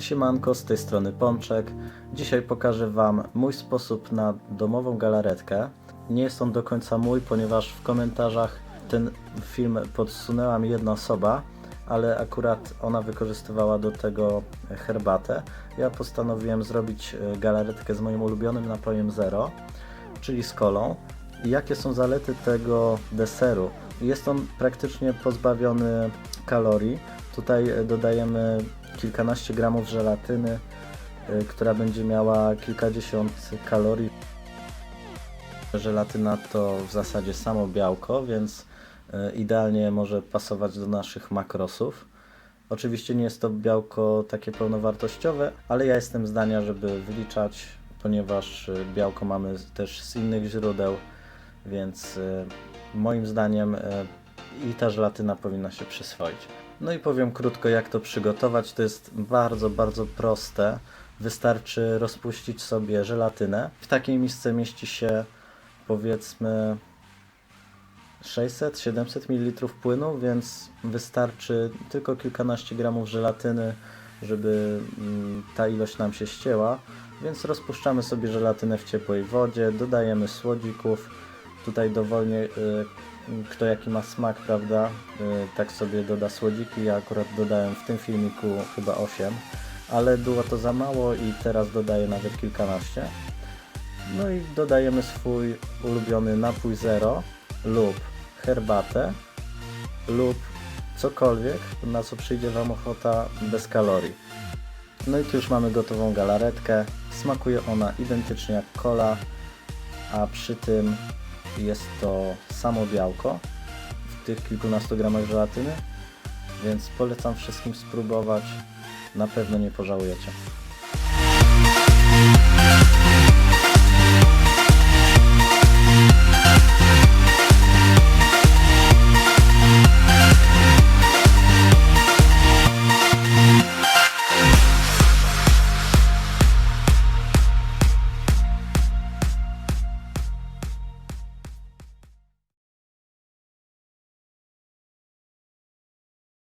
Siemanko, z tej strony Pączek. Dzisiaj pokażę Wam mój sposób na domową galaretkę. Nie jest on do końca mój, ponieważ w komentarzach ten film podsunęła mi jedna osoba, ale akurat ona wykorzystywała do tego herbatę. Ja postanowiłem zrobić e, galaretkę z moim ulubionym napojem Zero, czyli z kolą. Jakie są zalety tego deseru? Jest on praktycznie pozbawiony kalorii. Tutaj e, dodajemy kilkanaście gramów żelatyny, y, która będzie miała kilkadziesiąt kalorii. Żelatyna to w zasadzie samo białko, więc y, idealnie może pasować do naszych makrosów. Oczywiście nie jest to białko takie pełnowartościowe, ale ja jestem zdania, żeby wyliczać, ponieważ y, białko mamy też z innych źródeł, więc moim zdaniem i ta żelatyna powinna się przyswoić. No i powiem krótko, jak to przygotować. To jest bardzo, bardzo proste. Wystarczy rozpuścić sobie żelatynę. W takiej misce mieści się powiedzmy 600-700 ml płynu, więc wystarczy tylko kilkanaście gramów żelatyny, żeby mm, ta ilość nam się ścięła. Więc rozpuszczamy sobie żelatynę w ciepłej wodzie, dodajemy słodzików. Tutaj dowolnie y, kto jaki ma smak, prawda? Y, tak sobie doda słodziki. Ja akurat dodałem w tym filmiku chyba 8, ale było to za mało i teraz dodaję nawet kilkanaście. No i dodajemy swój ulubiony napój zero lub herbatę lub cokolwiek, na co przyjdzie Wam ochota bez kalorii. No i tu już mamy gotową galaretkę. Smakuje ona identycznie jak cola, a przy tym jest to samo białko w tych kilkunastu gramach żelatyny, więc polecam wszystkim spróbować. Na pewno nie pożałujecie.